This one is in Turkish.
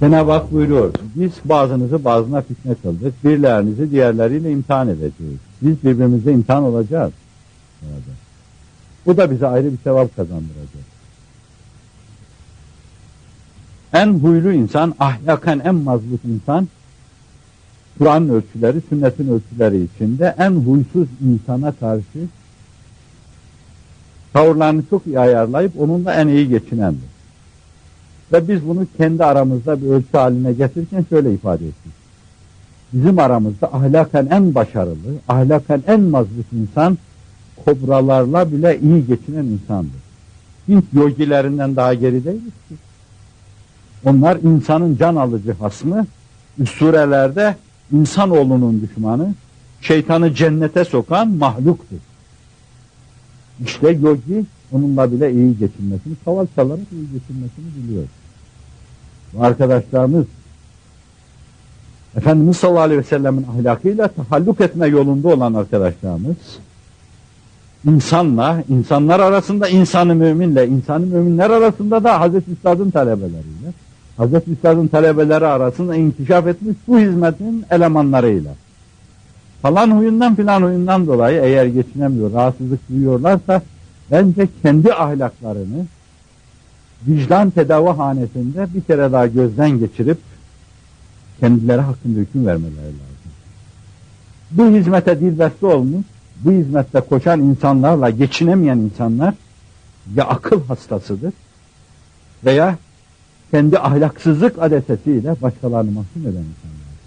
Cenab-ı Hak buyuruyor. Biz bazınızı bazına fitne kıldık. Birilerinizi diğerleriyle imtihan edeceğiz. Biz birbirimizle imtihan olacağız. Bu da bize ayrı bir sevap kazandıracak. En huylu insan, ahlaken en mazlut insan, Kur'an ölçüleri, sünnetin ölçüleri içinde en huysuz insana karşı tavırlarını çok iyi ayarlayıp onunla en iyi geçinendir. Ve biz bunu kendi aramızda bir ölçü haline getirirken şöyle ifade ettik. Bizim aramızda ahlaken en başarılı, ahlaken en mazlut insan, kobralarla bile iyi geçinen insandır. Hint yogilerinden daha geri değiliz ki. Onlar insanın can alıcı hasmı, surelerde insanoğlunun düşmanı, şeytanı cennete sokan mahluktur. İşte yogi onunla bile iyi geçinmesini, kaval çalarak iyi geçinmesini biliyor. Bu arkadaşlarımız Efendimiz sallallahu aleyhi ve sellemin ahlakıyla tahalluk etme yolunda olan arkadaşlarımız insanla, insanlar arasında insanı müminle, insanı müminler arasında da Hazreti Üstad'ın talebeleriyle, Hazreti Üstad'ın talebeleri arasında inkişaf etmiş bu hizmetin elemanlarıyla. Falan huyundan filan huyundan dolayı eğer geçinemiyor, rahatsızlık duyuyorlarsa bence kendi ahlaklarını vicdan tedavi hanesinde bir kere daha gözden geçirip kendileri hakkında hüküm vermeleri lazım. Bu hizmete dilbeste olmuş, bu hizmette koşan insanlarla geçinemeyen insanlar ya akıl hastasıdır veya kendi ahlaksızlık adetesiyle başkalarını mahkum eden insanlar.